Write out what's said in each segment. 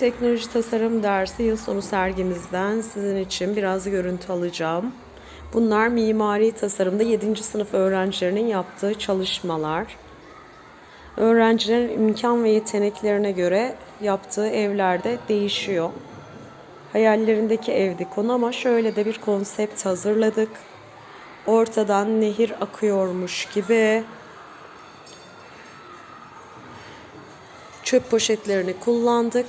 Teknoloji tasarım dersi yıl sonu sergimizden sizin için biraz görüntü alacağım. Bunlar mimari tasarımda 7. sınıf öğrencilerinin yaptığı çalışmalar. Öğrencilerin imkan ve yeteneklerine göre yaptığı evlerde değişiyor. Hayallerindeki evdi konu ama şöyle de bir konsept hazırladık. Ortadan nehir akıyormuş gibi çöp poşetlerini kullandık.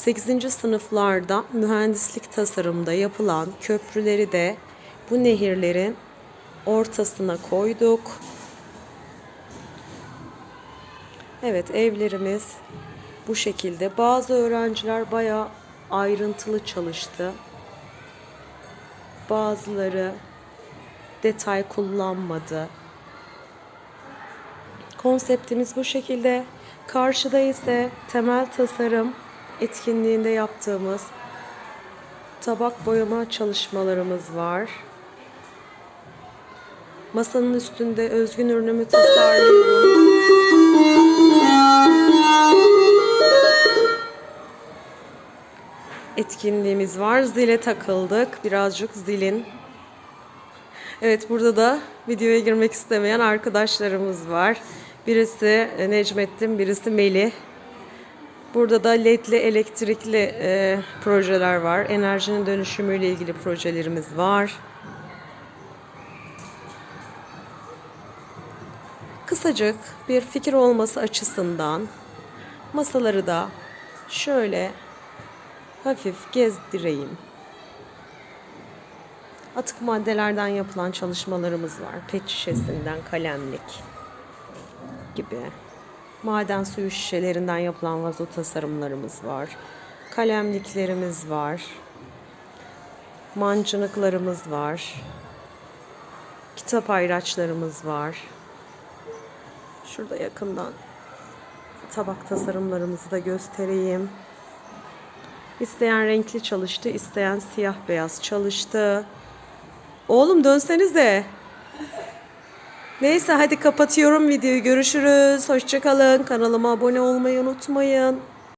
8. sınıflarda mühendislik tasarımda yapılan köprüleri de bu nehirlerin ortasına koyduk. Evet evlerimiz bu şekilde. Bazı öğrenciler bayağı ayrıntılı çalıştı. Bazıları detay kullanmadı. Konseptimiz bu şekilde. Karşıda ise temel tasarım etkinliğinde yaptığımız tabak boyama çalışmalarımız var. Masanın üstünde özgün ürünümü tasarlıyorum. Etkinliğimiz var. Zile takıldık. Birazcık zilin Evet burada da videoya girmek istemeyen arkadaşlarımız var. Birisi Necmettin, birisi Melih. Burada da ledli elektrikli e, projeler var. Enerjinin dönüşümüyle ilgili projelerimiz var. Kısacık bir fikir olması açısından masaları da şöyle hafif gezdireyim. Atık maddelerden yapılan çalışmalarımız var. Pet şişesinden kalemlik gibi. Maden suyu şişelerinden yapılan vazo tasarımlarımız var. Kalemliklerimiz var. Mancınıklarımız var. Kitap ayraçlarımız var. Şurada yakından tabak tasarımlarımızı da göstereyim. İsteyen renkli çalıştı, isteyen siyah beyaz çalıştı. Oğlum dönsenize. Neyse hadi kapatıyorum videoyu. Görüşürüz. Hoşçakalın. Kanalıma abone olmayı unutmayın.